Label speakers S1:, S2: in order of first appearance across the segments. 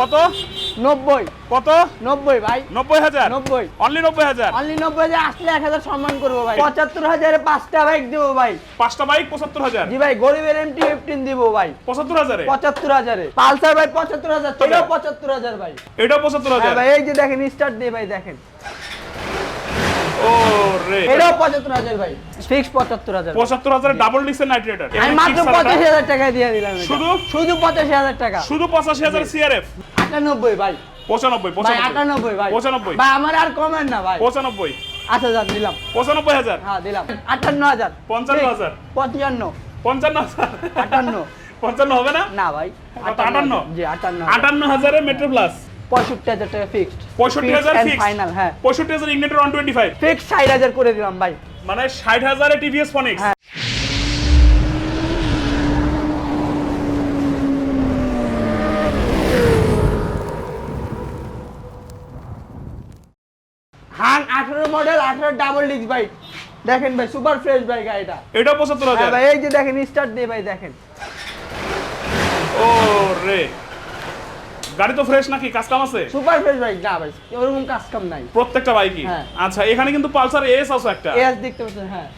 S1: কত?
S2: নব্বই।
S1: কত?
S2: নব্বই ভাই।
S1: নব্বই হাজার?
S2: নব্বই।
S1: অনলি নব্বই হাজার?
S2: অনলি নব্বই হাজার আসলে এক হাজার সম্মান করব ভাই। পঁচাত্তর হাজারে পাঁচটা বাইক দেবো ভাই।
S1: পাঁচটা বাইক পঁচাত্তর হাজার?
S2: জি ভাই গরিবের এমটি ফিফটিন দিব ভাই।
S1: পঁচাত্তর হাজারে?
S2: পঁচাত্তর হাজারে। পালসার ভাই পঁচাত্তর হাজার। এটাও পঁচাত্তর হাজার ভাই।
S1: এটাও পঁচাত্তর হাজার?
S2: হ্যাঁ ভাই এই যে দেখেন স্টার্ট দিয়ে ভাই দেখেন। এটাও পঁচাত্তর হাজার ভাই। ফিক্স পঁচাত্তর হাজার।
S1: পঁচাত্তর হাজারের ডাবল ডিক্সের নাইট
S2: আমি মাত্র পঁচাশি হাজার টাকা দিয়ে দিলাম
S1: শুধু?
S2: শুধু পঁচাশি হাজার টাকা।
S1: শুধু পঁচাশি হাজার সিআরএফ
S2: আটানব্বই ভাই।
S1: পঁচানব্বই
S2: ভাই আটানব্বই ভাই।
S1: পঁচানব্বই।
S2: ভাই আমার আর কমেন না ভাই।
S1: পঁচানব্বই।
S2: আট হাজার দিলাম।
S1: পঁচানব্বই হাজার?
S2: হ্যাঁ দিলাম। আটান্ন হাজার।
S1: পঞ্চান্ন হাজার।
S2: পঞ্চান্ন
S1: পঞ্চান্ন হাজার?
S2: আটান্ন।
S1: পঞ্চান্ন হবে না?
S2: না ভাই
S1: আটান্ন?
S2: জি আটান্ন
S1: আটান্ন হাজারের মেট্রো প্লাস
S2: পঁয়ষট্টি হাজার টাকা ফিক্সড
S1: পঁয়ষট্টি হাজার
S2: ফাইনাল হ্যাঁ।
S1: পঁয়ষট্টি হাজার Ignitor one twenty five
S2: fix ষাট হাজার করে দিলাম ভাই।
S1: মানে ষাট হাজারে টিভিএস ফনিক্স
S2: হ্যাঁ। হান আঠারো মডেল আঠারো ডাবল ডিস্ক বাইক দেখেন ভাই সুপার ফ্রেশ ভাই গাড়িটা।
S1: এটা পঁচাত্তর
S2: হ্যাঁ
S1: হাজার
S2: ভাই এই যে দেখেন স্টার্ট দিয়ে ভাই দেখেন।
S1: ও রে গাড়ি তো ফ্রেশ নাকি? কাজ কাম আছে?
S2: সুপার ফ্রেশ বাইক না ভাই ওরকম কাজ কাম নাই।
S1: প্রত্যেকটা বাইকই
S2: হ্যাঁ।
S1: আচ্ছা এখানে কিন্তু পালসার এস আছে একটা।
S2: এস দেখতে পাচ্ছেন হ্যাঁ।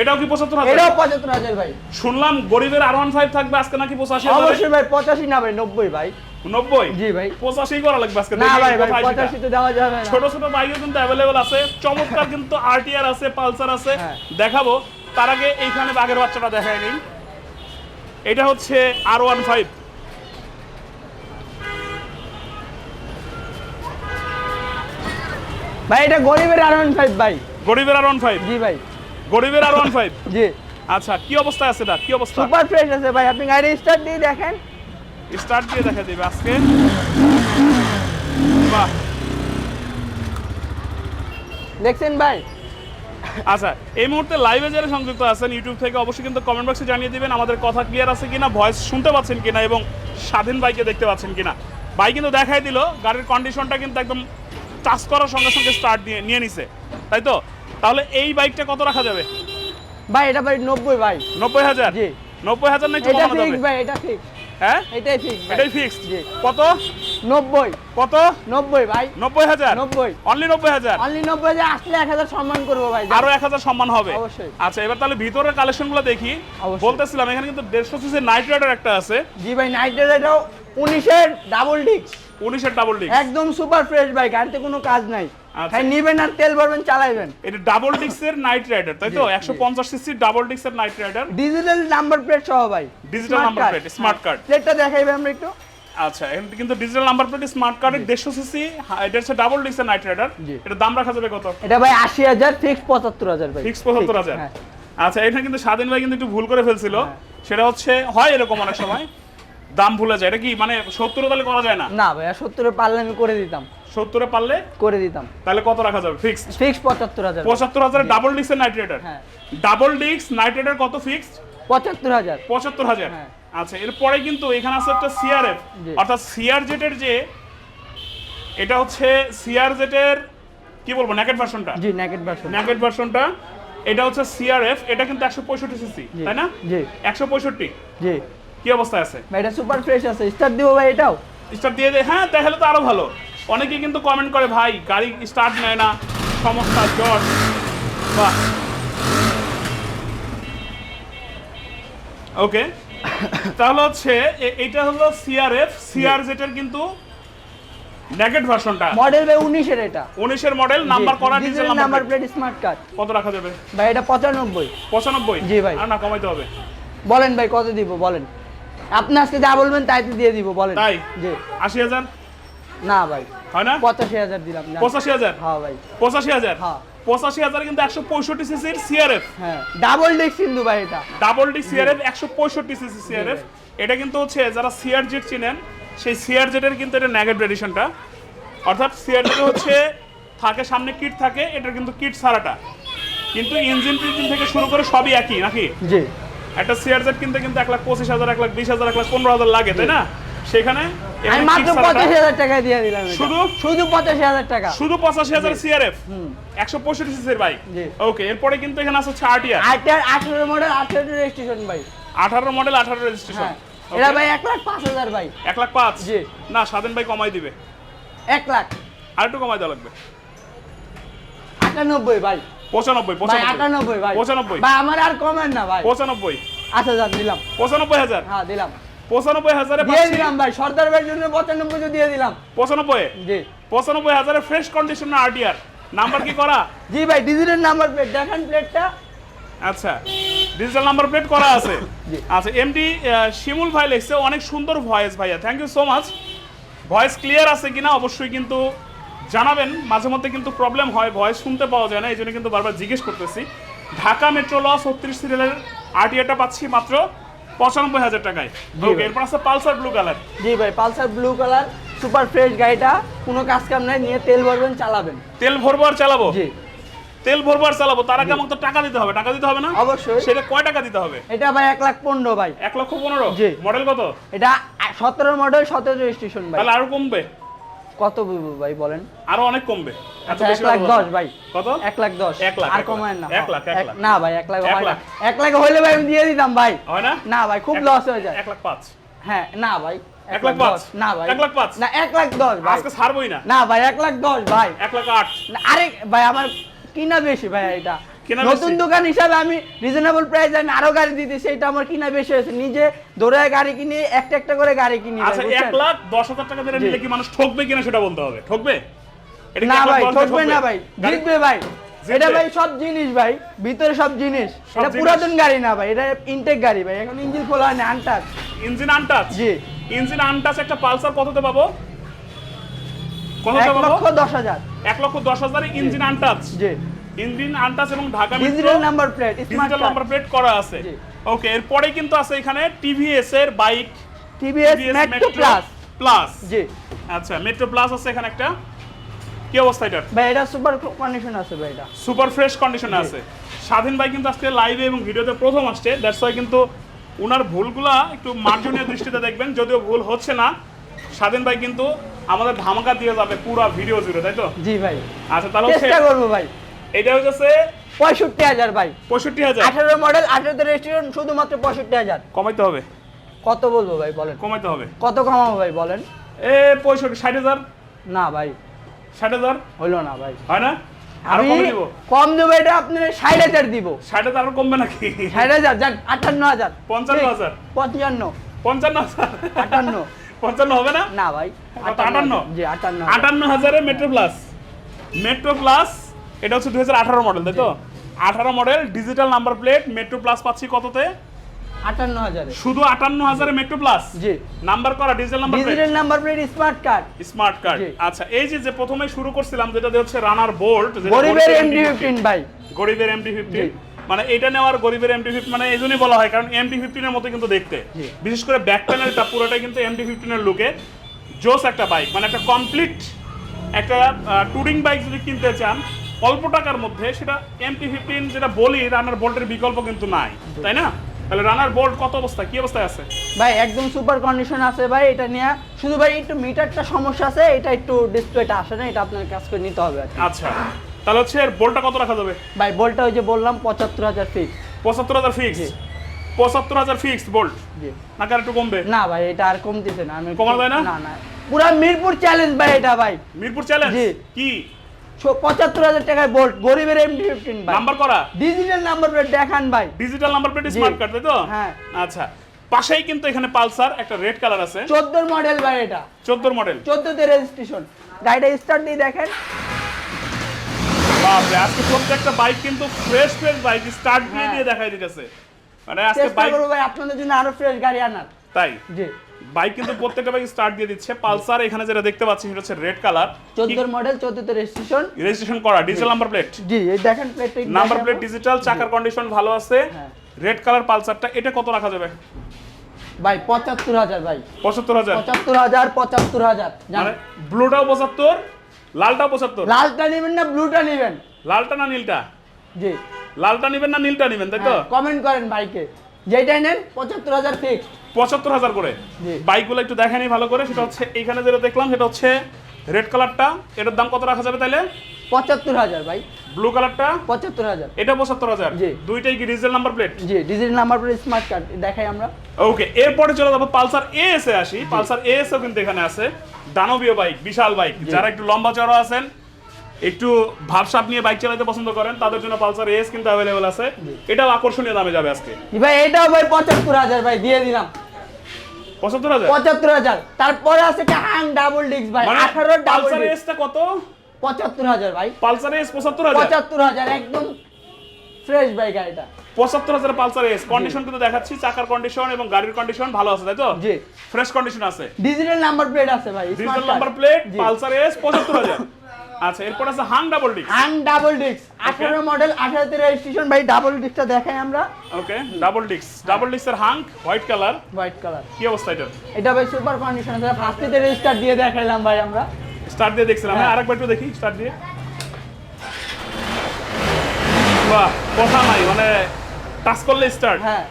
S1: এটাও কি পঁচাত্তর হাজার?
S2: এটাও পঁচাত্তর হাজার ভাই।
S1: শুনলাম গরিবের আর ওয়ান ফাইভ থাকবে আজকে নাকি পঁচাশি হাজার।
S2: অবশ্যই ভাই পঁচাশি না ভাই নব্বই ভাই।
S1: নব্বই?
S2: জি ভাই।
S1: পঁচাশি করা লাগবে আজকে
S2: না ভাই ভাই
S1: কোথায় সেটা।
S2: পঁচাশি তো দেওয়া যাবে না।
S1: ছোট ছোট বাইকও কিন্তু অ্যাভেলেবল আছে চমৎকার কিন্তু আরটিআর আছে পালসার আছে।
S2: হ্যাঁ।
S1: দেখাবো তার আগে এইখানে বাঘের বাচ্চাটা দেখায় নিন এটা হচ্ছে আর ওয়ান ফাইভ
S2: ভাই এটা গরিবের আর ওয়ান ফাইভ ভাই।
S1: গরিবের আর ওয়ান ফাইভ?
S2: জি ভাই।
S1: গরিবের আর ওয়ান ফাইভ?
S2: জি।
S1: আচ্ছা কি অবস্থায় আছে এটা কি অবস্থা?
S2: সুপার ফ্রেশ আছে ভাই আপনি গাড়ি স্টার্ট দিয়ে দেখেন।
S1: স্টার্ট দিয়ে দেখা দিবে আজকে। বাহ।
S2: দেখছেন ভাই?
S1: আচ্ছা এই মুহূর্তে লাইভে যারা সংযুক্ত আছেন ইউটিউব থেকে অবশ্যই কিন্তু কমেন্ট বক্সে জানিয়ে দিবেন আমাদের কথা ক্লিয়ার আছে কিনা ভয়েস শুনতে পাচ্ছেন কিনা এবং স্বাধীন বাইকে দেখতে পাচ্ছেন কিনা। বাইক কিন্তু দেখাই দিল গাড়ির কন্ডিশনটা কিন্তু একদম টাচ করার সঙ্গে সঙ্গে স্টার্ট দিয়ে নিয়ে নিছে। তাই তো? তাহলে এই বাইকটা কত রাখা যাবে?
S2: ভাই এটা ভাই নব্বই ভাই।
S1: নব্বই হাজার?
S2: জি।
S1: নব্বই হাজার না একটু
S2: এটা ফিক্স ভাই এটা ফিক্স
S1: হ্যাঁ?
S2: এটাই ফিক্স
S1: এটাই ফিক্সড
S2: জি।
S1: কত?
S2: নব্বই।
S1: কত?
S2: নব্বই ভাই।
S1: নব্বই হাজার?
S2: নব্বই।
S1: অনলি নব্বই হাজার?
S2: অনলি নব্বই হাজার আসলে এক হাজার সম্মান করব ভাই
S1: আরও এক হাজার সম্মান হবে।
S2: অবশ্যই।
S1: আচ্ছা এবার তাহলে ভিতরের কালেকশনগুলো দেখি। বলতেছিলাম এখানে কিন্তু দেড়শো সিসি নাইট রাইডার একটা আছে।
S2: জি ভাই নাইট এটাও উনিশের ডাবল ডিস্ক
S1: উনিশের ডাবল ডিস্ক
S2: একদম সুপার ফ্রেশ ভাই গাড়িতে কোনো কাজ নাই।
S1: আচ্ছা।
S2: নিবেন আর তেল ভরবেন চালাইবেন।
S1: এটা ডাবল ডিস্কের নাইট রাইডার তাই তো?
S2: জি,
S1: একশো পঞ্চাশ সিসি ডাবল ডিস্কের knight rider
S2: digital number plate সহ ভাই।
S1: Digital number plate, smart card।
S2: প্লেটটা দেখাইবে আমরা একটু।
S1: আচ্ছা এখানে কিন্তু ডিজিটাল নাম্বার প্লেট স্মার্ট কার্ডের দেড়শো সিসি এটা হচ্ছে ডাবল ডিস্কের নাইট রাইডার এটা দাম রাখা যাবে কত?
S2: এটা ভাই আশি হাজার ফিক্স পঁচাত্তর হাজার ভাই।
S1: ফিক্স পঁচাত্তর হাজার।
S2: হ্যাঁ।
S1: আচ্ছা এখানে কিন্তু স্বাধীন ভাই কিন্তু একটু ভুল করে ফেলছিল।
S2: হ্যাঁ।
S1: সেটা হচ্ছে হয় এরকম অনেক সময়। দাম ভুলে যায়। এটা কি মানে সত্তর তাহলে করা যায় না?
S2: না ভাই সত্তরে পারলে আমি করে দিতাম।
S1: সত্তরে পারলে?
S2: করে দিতাম।
S1: তাহলে কত রাখা যাবে? ফিক্স
S2: ফিক্স পঁচাত্তর হাজার।
S1: পঁচাত্তর হাজার ডাবল ডিস্কের নাইট রাইডার
S2: হ্যাঁ।
S1: ডাবল ডিস্ক নাইট রাইডার কত ফিক্সড
S2: পঁচাত্তর হাজার।
S1: পঁচাত্তর হাজার।
S2: হ্যাঁ।
S1: আচ্ছা এরপরে কিন্তু এখানে আছে একটা সিআরএফ অর্থাৎ সিআর জেটের যে এটা হচ্ছে সিআর জেটের কি বলব ন্যাকেট ভার্সনটা
S2: জি নেকেট ভার্সন
S1: ন্যাকেট ভার্সনটা এটা হচ্ছে সিআরএফ এটা কিন্তু একশো পঁয়ষট্টি সিসি তাই না?
S2: জি।
S1: একশো পঁয়ষট্টি।
S2: জি।
S1: কি অবস্থায় আছে?
S2: এটা সুপার ফ্রেশ আছে। স্টার্ট দিব ভাই এটাও।
S1: স্টার্ট দিয়ে দেয় হ্যাঁ তাহলে তো আরও ভালো। অনেকেই কিন্তু কমেন্ট করে ভাই গাড়ি স্টার্ট নেয় না। সমস্যা জ্বর বাহ। ওকে তাহলে হচ্ছে এটা হলো সিআরএফ সিআর জেটের কিন্তু নেগেট ভার্সনটা
S2: মডেল ভাই উনিশের এটা।
S1: উনিশের মডেল নাম্বার করা diesel
S2: number plate smart card
S1: কত রাখা যাবে?
S2: ভাই এটা পঁচানব্বই।
S1: পঁচানব্বই?
S2: জি ভাই।
S1: আর না কমাইতে হবে।
S2: বলেন ভাই কত দিব? বলেন। আপনি আজকে যা বলবেন তাই তো দিয়ে দিব বলেন।
S1: তাই?
S2: জি।
S1: আশি হাজার?
S2: না ভাই।
S1: হয় না?
S2: পঁচাশি হাজার দিলাম
S1: পঁচাশি হাজার?
S2: হ্যাঁ ভাই।
S1: পঁচাশি হাজার?
S2: হ্যাঁ।
S1: পঁচাশি হাজার কিন্তু একশো পঁয়ষট্টি সিসির সিআরএফ
S2: হ্যাঁ। ডাবল ডিস্ক কিন্তু ভাই এটা।
S1: ডাবল ডি সিআরএফ একশো পঁয়ষট্টি সিসি সিআরএফ এটা কিন্তু হচ্ছে যারা সিআর জেট চিনেন সেই সিআর জেটের কিন্তু এটা নেগেট এডিশনটা অর্থাৎ সিআর জেট হচ্ছে থাকে সামনে কিট থাকে এটার কিন্তু কিট ছাড়াটা। কিন্তু ইঞ্জিন টিঞ্জিন থেকে শুরু করে সবই একই নাকি?
S2: জি।
S1: একটা সিআর জেট কিনতে কিন্তু এক লাখ পঁচিশ হাজার এক লাখ বিশ হাজার এক লাখ পনেরো হাজার লাগে তাই না? সেখানে
S2: মাত্র পঁচাশি হাজার টাকা দিয়ে দিলাম
S1: শুধু?
S2: শুধু পঁচাশি হাজার টাকা।
S1: শুধু পঁচাশি হাজার সিআরএফ একশো পঁয়ষট্টি সিসির বাইক ওকে এরপরে কিন্তু এখানে আছে হচ্ছে আরটিআর
S2: আটার আঠারো মডেল আঠারো রেজিস্ট্রেশন ভাই
S1: আঠারো মডেল আঠারো রেজিস্ট্রেশন
S2: হ্যাঁ। এটা ভাই এক লাখ পাঁচ হাজার ভাই
S1: এক লাখ পাঁচ?
S2: জি।
S1: না স্বাধীন ভাই কমাই দিবে।
S2: এক লাখ।
S1: আর একটু কমাই দেওয়া লাগবে।
S2: আটানব্বই ভাই
S1: পঁচানব্বই
S2: আটানব্বই ভাই।
S1: পঁচানব্বই।
S2: ভাই আমার আর কমেন না ভাই।
S1: পঁচানব্বই।
S2: আট হাজার দিলাম।
S1: পঁচানব্বই হাজার।
S2: হ্যাঁ দিলাম।
S1: পঁচানব্বই হাজারে
S2: দিয়ে
S1: পাচ্ছি।
S2: দিলাম ভাই সর্দার ভাইয়ের জন্য পঁচানব্বই দিয়ে দিলাম।
S1: পঁচানব্বই?
S2: জি।
S1: পঁচানব্বই হাজারে ফ্রেশ কন্ডিশনার আরটিআর নাম্বার কি করা?
S2: জি ভাই ডিজিটাল নাম্বার প্লেট দেখেন প্লেটটা
S1: আচ্ছা ডিজিটাল নাম্বার প্লেট করা আছে। আচ্ছা এমডি শিমুল ভাই লিখছে অনেক সুন্দর ভয়েস ভাইয়া। Thank you so much voice clear আছে কিনা? অবশ্যই কিন্তু জানাবেন মাঝে মধ্যে কিন্তু প্রবলেম হয় ভয়েস শুনতে পাওয়া যায় না এই জন্য কিন্তু বারবার জিজ্ঞেস করতেছি। ঢাকা মেট্রো ল ছত্রিশ সিরিয়ালের আরটিআরটা পাচ্ছি মাত্র পঁচানব্বই হাজার টাকায়। ওকে এরপর আছে পালসার ব্লু কালার
S2: জি ভাই Pulsar blue colour super fresh গাড়িটা কোনো কাজ কাম নাই নিয়ে তেল ভরবেন চালাবেন।
S1: তেল ভরবো আর চালাবো?
S2: জি।
S1: তেল ভরবো আর চালাবো তার আগে আমাকে তো টাকা দিতে হবে টাকা দিতে হবে না?
S2: অবশ্যই।
S1: সেটা কয় টাকা দিতে হবে?
S2: এটা ভাই এক লাখ পনেরো ভাই।
S1: এক লক্ষ পনেরো?
S2: জি।
S1: মডেল কত?
S2: এটা সতেরো মডেল সতেরো রেজিস্ট্রেশন ভাই।
S1: তাহলে আরও কমবে।
S2: কত ভাই বলেন
S1: আরও অনেক কমবে এত
S2: আচ্ছা
S1: বেশি
S2: এক লাখ দশ ভাই
S1: কত
S2: এক লাখ দশ
S1: এক লাখ,
S2: আর কমায় না
S1: এক লাখ,
S2: না ভাই এক লাখ
S1: এক
S2: হয় না
S1: লাখ।
S2: এক লাখ হইলে ভাই আমি দিয়ে দিতাম ভাই
S1: হয় না
S2: না ভাই খুব লস হয়ে যায়
S1: এক লাখ পাঁচ
S2: হ্যাঁ না ভাই
S1: এক লাখ পাঁচ?
S2: না ভাই
S1: এক লাখ পাঁচ?
S2: না এক লাখ দশ ভাই
S1: আজকে ছাড়বই না
S2: না ভাই এক লাখ দশ ভাই
S1: এক লাখ আট
S2: আরে ভাই আমার কিনা বেশি ভাই এটা নতুন দোকান হিসাবে আমি রিজনেবল প্রাইস আমি আরও গাড়ি দিতেছি এটা আমার কিনা বেশি হয়েছে। নিজে দৌড়ায় গাড়ি কিনি একটা একটা করে গাড়ি কিনি
S1: আচ্ছা এক লাখ দশ হাজার টাকা
S2: জি।
S1: নিলে কি মানুষ ঠকবে কিনা সেটা বলতে হবে? ঠকবে?
S2: না ভাই ঠকবে না ভাই জিতবে ভাই। এটা ভাই সব জিনিস ভাই ভিতরে সব জিনিস। এটা পুরাতন গাড়ি না ভাই এটা ইনটেক গাড়ি ভাই এখন ইঞ্জিন খোলা হয় না আনটাচ
S1: ইঞ্জিন আনটাচ
S2: জি।
S1: ইঞ্জিন আনটাচ একটা পালসার কততে পাবো? কততে
S2: এক
S1: পাবো?
S2: লক্ষ দশ হাজার।
S1: এক লক্ষ দশ হাজারে ইঞ্জিন আনটাচ
S2: জি।
S1: ইঞ্জিন আনটাচ এবং Dhaka
S2: digital number plate
S1: digital number plate করা আছে। ওকে এরপরে কিন্তু আছে এখানে টিভিএস এর bike
S2: TVS metro plus
S1: plus
S2: জি।
S1: আচ্ছা মেট্রো প্লাস আছে এখানে একটা। কি অবস্থা এটার?
S2: ভাই এটা সুপার কন্ডিশন আছে ভাই এটা।
S1: সুপার ফ্রেশ কন্ডিশনে আছে। স্বাধীন ভাই কিন্তু আজকে লাইভে এবং ভিডিওতে প্রথম আসছে। দ্যাটস ওয়াই কিন্তু ওনার ভুলগুলা একটু মার্জনীয় দৃষ্টিতে দেখবেন যদিও ভুল হচ্ছে না। স্বাধীন ভাই কিন্তু আমাদের ধামাকা দিয়ে যাবে পুরো ভিডিও জুড়ে তাই তো?
S2: জি ভাই।
S1: আচ্ছা তাহলে
S2: চেষ্টা করব ভাই।
S1: এটা হচ্ছে
S2: পঁয়ষট্টি হাজার ভাই।
S1: পঁয়ষট্টি হাজার?
S2: আঠারো মডেল আঠারোতে রেজিস্ট্রেশন শুধুমাত্র পঁয়ষট্টি হাজার।
S1: কমাইতে হবে।
S2: কত বলব ভাই বলেন।
S1: কমাইতে হবে।
S2: কত কমাবো ভাই বলেন।
S1: এ পঁয়ষট্টি ষাট হাজার?
S2: না ভাই।
S1: ষাট হাজার?
S2: হইল না ভাই।
S1: হয় না? আরও
S2: আমি
S1: কমে
S2: কম দেবো এটা আপনার ষাট হাজার দিব।
S1: ষাট হাজার আরও কমবে নাকি?
S2: ষাট হাজার যাক আটান্ন হাজার।
S1: পঞ্চান্ন হাজার।
S2: পঞ্চান্ন
S1: পঞ্চান্ন হাজার?
S2: আটান্ন।
S1: পঞ্চান্ন হবে না?
S2: না ভাই
S1: আটান্ন?
S2: জি আটান্ন।
S1: আটান্ন হাজারে মেট্রো প্লাস মেট্রো প্লাস এটা হচ্ছে দুই হাজার আঠারো মডেল তাই তো? আঠারো model digital number plate metro plus পাচ্ছি কততে?
S2: আটান্ন হাজারে।
S1: শুধু আটান্ন হাজারে মেট্রো প্লাস
S2: জি।
S1: নাম্বার করা number
S2: digital number plate smart card
S1: smart card আচ্ছা এই যে যে প্রথমে শুরু করছিলাম যেটা হচ্ছে রানার বোল্ট
S2: গরিবের এমডি ফিফটিন ভাই।
S1: গরিবের এমডি ফিফটিন মানে এটা নেওয়ার গরিবের এমডি ফিফটিন মানে এই জন্যই বলা হয় কারণ এমডি ফিফটিনের মতো কিন্তু দেখতে। বিশেষ করে ব্যাক প্যানেলটা পুরোটা কিন্তু এমডি ফিফটিনের লুকে জোস একটা বাইক মানে একটা কমপ্লিট একটা টুরিং বাইক যদি কিনতে চান অল্প টাকার মধ্যে সেটা এমটি ফিফটিন যেটা বলি রানার বোল্টের বিকল্প কিন্তু নাই তাই না? তাহলে রানার বোল্ট কত অবস্থা? কি অবস্থায় আছে?
S2: ভাই একদম সুপার কন্ডিশন আছে ভাই এটা নিয়ে শুধু ভাই একটু মিটারটা সমস্যা আছে এটা একটু ডিসপ্লেটা আসে না এটা আপনার কাজ করে নিতে হবে
S1: আচ্ছা তাহলে হচ্ছে এর বোল্টটা কত রাখা যাবে?
S2: ভাই বলটা ওই যে বললাম পঁচাত্তর হাজার ফিক্স
S1: পঁচাত্তর হাজার ফিক্স। পঁচাত্তর হাজার ফিক্স বোল্ট
S2: জি।
S1: নাকি আর একটু কমবে?
S2: না ভাই এটা আর কমতেছে না আমি
S1: যায় না?
S2: না না। পুরা মিরপুর চ্যালেঞ্জ ভাই এটা ভাই।
S1: মিরপুর চ্যালেঞ্জ
S2: জি।
S1: কি?
S2: পঁচাত্তর হাজার টাকায় বোল্ট গরিবের এমডি ফিফটিন
S1: নাম্বার করা?
S2: ডিজিটাল নাম্বার প্লেট দেখান ভাই।
S1: Digital number plate smart card তাই তো?
S2: হ্যাঁ।
S1: আচ্ছা। পাশেই কিন্তু এখানে পালসার একটা রেড কালার আছে।
S2: চোদ্দোর মডেল ভাই এটা।
S1: 14 মডেল
S2: রেজিস্ট্রেশন গাড়িটা স্টার্ট দিয়ে দেখেন।
S1: বাপরে আজকে প্রত্যেকটা বাইক কিন্তু ফ্রেশ ফ্রেশ বাইক স্টার্ট দিয়ে। দিয়ে দেখাই দিতেছে। মানে আজকে বাইক
S2: ভাই আপনাদের জন্য আরও ফ্রেশ গাড়ি আনার।
S1: তাই?
S2: জি।
S1: বাইক কিন্তু প্রত্যেকটা বাইক স্টার্ট দিয়ে দিচ্ছে। পালসার এখানে যেটা দেখতে পাচ্ছি সেটা হচ্ছে রেড কালার
S2: চোদ্দোর মডেল চোদ্দোতে রেজিস্ট্রেশন
S1: রেজিস্ট্রেশন করা ডিজিটাল নাম্বার প্লেট
S2: জি এই দেখেন প্লেটটা
S1: নাম্বার প্লেট ডিজিটাল চাকার কন্ডিশন ভালো আছে।
S2: হ্যাঁ।
S1: রেড কালার পালসারটা এটা কত রাখা যাবে?
S2: ভাই পঁচাত্তর হাজার ভাই।
S1: পঁচাত্তর হাজার।
S2: পঁচাত্তর হাজার পঁচাত্তর হাজার।
S1: মানে ব্লুটাও পঁচাত্তর লালটাও পঁচাত্তর।
S2: লালটা নেবেন না ব্লুটা নেবেন?
S1: লালটা না নীলটা?
S2: জি।
S1: লালটা নিবেন না নীলটা নিবেন তাই তো?
S2: কমেন্ট করেন ভাইকে যেটাই নেন পঁচাত্তর হাজার ফিক্সড
S1: পঁচাত্তর হাজার করে। বাইকগুলো একটু দেখেনি ভালো করে। সেটা হচ্ছে এইখানে যেটা দেখলাম সেটা হচ্ছে রেড কালারটা এটার দাম কত রাখা যাবে তাইলে?
S2: পঁচাত্তর হাজার ভাই।
S1: ব্লু কালারটা
S2: পঁচাত্তর হাজার।
S1: এটা পঁচাত্তর হাজার।
S2: জি।
S1: দুইটাই কি ডিজেল নাম্বার প্লেট
S2: জি digital number plate smart card দেখাই আমরা।
S1: ওকে এরপরে চলে যাব পালসার এএস এ আসি। পালসার এএস ও কিন্তু এখানে আছে। দানবীয় বাইক বিশাল বাইক যারা একটু লম্বা চড়া আছেন একটু ভাবসাপ নিয়ে বাইক চালাতে পছন্দ করেন তাদের জন্য পালসার এএস কিন্তু অ্যাভেলেবল আছে। এটাও আকর্ষণীয় দামে যাবে আজকে।
S2: ভাই এটাও ভাই পঁচাত্তর হাজার ভাই দিয়ে দিলাম।
S1: পঁচাত্তর হাজার?
S2: পঁচাত্তর হাজার। তারপরে আছে একটা হাং ডাবল ডিস্ক ভাই
S1: মানে
S2: আঠারো
S1: পালসার এএসটা কত?
S2: পঁচাত্তর হাজার ভাই।
S1: পালসার এএস পঁচাত্তর হাজার?
S2: পঁচাত্তর হাজার একদম ফ্রেশ ভাই গাড়িটা।
S1: পঁচাত্তর হাজার পালসার এস। কন্ডিশন কিন্তু দেখাচ্ছি চাকার কন্ডিশন এবং গাড়ির কন্ডিশন ভালো আছে তাই তো?
S2: জি।
S1: ফ্রেশ কন্ডিশন আছে।
S2: ডিজিটাল নাম্বার প্লেট আছে ভাই
S1: digital number plate Pulsar S পঁচাত্তর হাজার। আচ্ছা এরপর আছে হাং ডাবল ডিস্ক
S2: হাং ডাবল ডিস্ক আঠারো মডেল আঠারোতে রেজিস্ট্রেশন ভাই ডাবল ডিস্কটা দেখাই আমরা।
S1: ওকে ডাবল ডিস্ক ডাবল ডিস্কের Hang white colour
S2: white colour
S1: কি অবস্থা এটার
S2: এটা ভাই সুপার কন্ডিশন আছে। ফার্স্টেতে রেজিস্টার দিয়ে দেখাইলাম ভাই আমরা।
S1: স্টার্ট দিয়ে দেখছিলাম। হ্যাঁ। আরেকবার একটু দেখি স্টার্ট দিয়ে। বাহ কথা নাই মানে টাচ করলে স্টার্ট
S2: হ্যাঁ।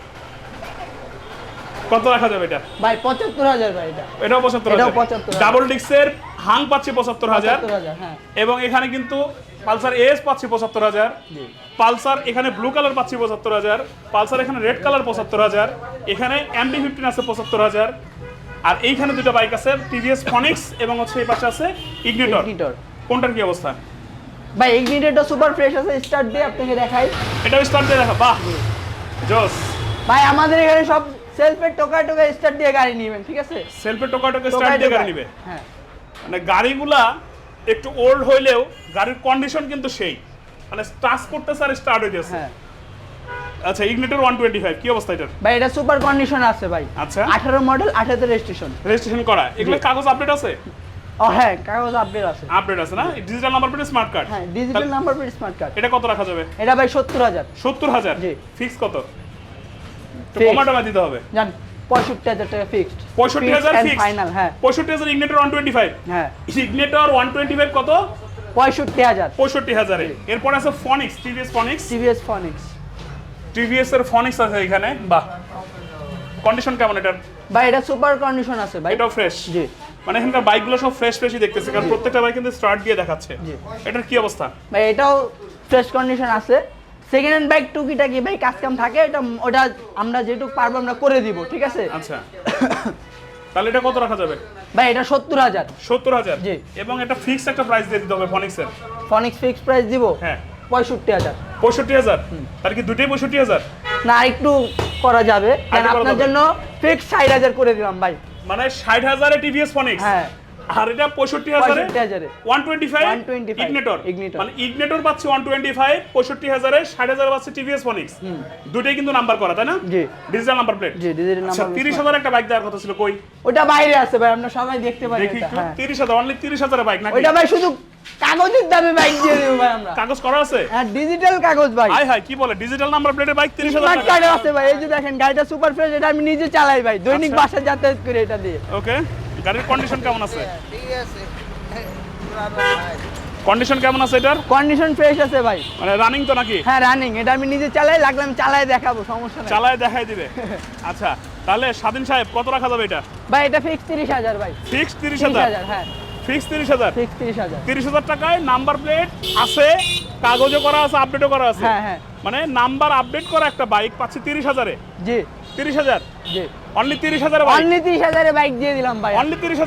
S1: কত রাখা যাবে এটা?
S2: ভাই পঁচাত্তর হাজার ভাই এটা।
S1: এটাও পঁচাত্তর
S2: এটাও
S1: হাজার।
S2: 75,000
S1: ডাবল ডিস্কের হাং পাচ্ছি পঁচাত্তর হাজার।
S2: পঁচাত্তর হাজার হ্যাঁ।
S1: এবং এখানে কিন্তু পালসার এস পাচ্ছি পঁচাত্তর হাজার।
S2: জি।
S1: পালসার এখানে ব্লু কালার পাচ্ছি পঁচাত্তর হাজার। পালসার এখানে রেড কালার পঁচাত্তর হাজার। এখানে এমডি ফিফটিন আছে পঁচাত্তর হাজার। আর এইখানে দুটো বাইক আছে টিভিএস ফনিক্স এবং হচ্ছে এই পাশে আছে ইগনিটর। কোনটার কি অবস্থা?
S2: ভাই ইগনিটেডটা সুপার ফ্রেশ আছে স্টার্ট দিয়ে আপনাকে দেখাই।
S1: এটাও স্টার্ট দিয়ে দেখা বাহ! জোস।
S2: ভাই আমাদের এখানে সব সেলফের টোকা টোকা স্টার্ট দিয়ে গাড়ি নেবেন ঠিক আছে?
S1: সেলফে টোকাটোকে
S2: টোকায়
S1: স্টার্ট দিয়ে গাড়ি নিবে।
S2: হ্যাঁ।
S1: মানে গাড়িগুলা একটু ওল্ড হইলেও গাড়ির কন্ডিশন কিন্তু সেই। মানে টাচ করতেছে আর স্টার্ট হইতেছে।
S2: হ্যাঁ।
S1: আচ্ছা ইগনিটর ওয়ান টোয়েন্টি ফাইভ কি অবস্থা এটার?
S2: ভাই এটা সুপার কন্ডিশন আছে ভাই।
S1: আচ্ছা।
S2: আঠারো মডেল আঠারোতে রেজিস্ট্রেশন
S1: রেজিস্ট্রেশন করা। এগুলো কাগজ আপডেট আছে?
S2: ও হ্যাঁ কাগজ আপডেট আছে।
S1: আপডেট আছে না? Digital number plate smart card
S2: হ্যাঁ digital number plate smart card
S1: এটা কত রাখা যাবে?
S2: এটা ভাই সত্তর হাজার।
S1: সত্তর হাজার?
S2: জি।
S1: ফিক্স কত?
S2: Fixed।
S1: কমা টমা দিতে হবে।
S2: জান পঁয়ষট্টি হাজার টাকা ফিক্সড
S1: পঁয়ষট্টি হাজার ফিক্স
S2: ফাইনাল হ্যাঁ।
S1: পঁয়ষট্টি হাজার ইগনেটর ওয়ান টোয়েন্টি ফাইভ
S2: হ্যাঁ।
S1: ইগনেটর ওয়ান টোয়েন্টি ফাইভ কত?
S2: পঁয়ষট্টি হাজার।
S1: পঁয়ষট্টি হাজারে। এরপর আছে Phoenix TVS Phoenix
S2: CVS Phoenix
S1: TVS এর ফনিক্স আছে এখানে। বাহ। কন্ডিশন কেমন এটার?
S2: ভাই এটা সুপার কন্ডিশন আছে ভাই।
S1: এটাও ফ্রেশ
S2: জি।
S1: মানে এখানকার বাইকগুলো সব ফ্রেশ ফ্রেশই দেখতেছে কারণ প্রত্যেকটা বাইক কিন্তু স্টার্ট দিয়ে দেখাচ্ছে। এটার কি অবস্থা?
S2: ভাই এটাও ফ্রেশ কন্ডিশন আছে। সেকেন্ড হ্যান্ড বাইক টুকিটাকি ভাই কাজ কাম থাকে এটা ওটা আমরা যেটুকু পারব আমরা করে দিব ঠিক আছে?
S1: আচ্ছা। তাহলে এটা কত রাখা যাবে?
S2: ভাই এটা সত্তর হাজার।
S1: সত্তর হাজার?
S2: জি।
S1: এবং এটা ফিক্সড একটা প্রাইস দিয়ে দিতে হবে ফনিক্সের
S2: ফনিক্স ফিক্স প্রাইস দিব?
S1: হ্যাঁ।
S2: পঁয়ষট্টি হাজার।
S1: পঁয়ষট্টি হাজার? তার কি দুটোই পঁয়ষট্টি হাজার?
S2: না একটু করা যাবে।
S1: করা
S2: আপনার জন্য ফিক্স ষাট হাজার করে দিলাম ভাই।
S1: মানে ষাট হাজারে টিভিএস ফনিক্স
S2: হ্যাঁ।
S1: আর এটা
S2: 125
S1: ইগনেটর। মানে ইগনেটর পাচ্ছি ওয়ান টোয়েন্টি ফাইভ পঁয়ষট্টি হাজারে ষাট হাজার পাচ্ছে টিভিএস ফনিক্স দুটোই কিন্তু নাম্বার করা তাই না?
S2: জি।
S1: ডিজিটাল নাম্বার প্লেট
S2: জি ডিজিটাল
S1: আচ্ছা
S2: নাম্বার
S1: তিরিশ হাজার একটা বাইক দেওয়ার কথা ছিল কই?
S2: ওটা বাইরে আছে ভাই আমরা সবাই দেখতে পারি
S1: দেখি
S2: এটা,
S1: একটু
S2: হ্যাঁ।
S1: তিরিশ অনলি হাজারের বাইক নাকি?
S2: ওইটা ভাই শুধু কাগজের দামে বাইক দিয়ে দেবো ভাই আমরা।
S1: কাগজ করা আছে?
S2: হ্যাঁ ডিজিটাল কাগজ ভাই।
S1: হাই হাই কি বলে? ডিজিটাল নাম্বার প্লেটের বাইক তিরিশ হাজার
S2: স্মার্ট কার্ড আছে ভাই এই যে দেখেন গাড়িটা সুপার ফ্রেশ এটা আমি নিজে চালাই ভাই দৈনিক
S1: আচ্ছা।
S2: বাসা যাতায়াত করে এটা দিয়ে।
S1: ওকে গাড়ির কন্ডিশন কেমন আছে?
S3: ঠিক আছে।
S1: কন্ডিশন কেমন আছে এটার?
S2: কন্ডিশন ফ্রেশ আছে ভাই।
S1: মানে রানিং তো নাকি?
S2: হ্যাঁ রানিং এটা আমি নিজে চালাই লাগলে আমি চালাই দেখাবো সমস্যা নেই।
S1: চালায় দেখাই দিবে। আচ্ছা তাহলে স্বাধীন সাহেব কত রাখা যাবে এটা?
S2: ভাই এটা ফিক্স তিরিশ হাজার ভাই।
S1: ফিক্স তিরিশ
S2: তিরিশ
S1: হাজার
S2: হাজার হ্যাঁ।
S1: ফিক্স তিরিশ হাজার?
S2: ফিক্স তিরিশ হাজার।
S1: তিরিশ হাজার টাকায় নাম্বার প্লেট আছে কাগজও করা আছে আপডেটও করা আছে।
S2: হ্যাঁ হ্যাঁ।
S1: মানে নাম্বার আপডেট করা একটা বাইক পাচ্ছি তিরিশ হাজারে।
S2: জি।
S1: তিরিশ হাজার?
S2: জি।
S1: অনলি তিরিশ হাজার বাইক
S2: অনলি তিরিশ হাজারে বাইক দিয়ে দিলাম ভাই।
S1: অনলি তিরিশ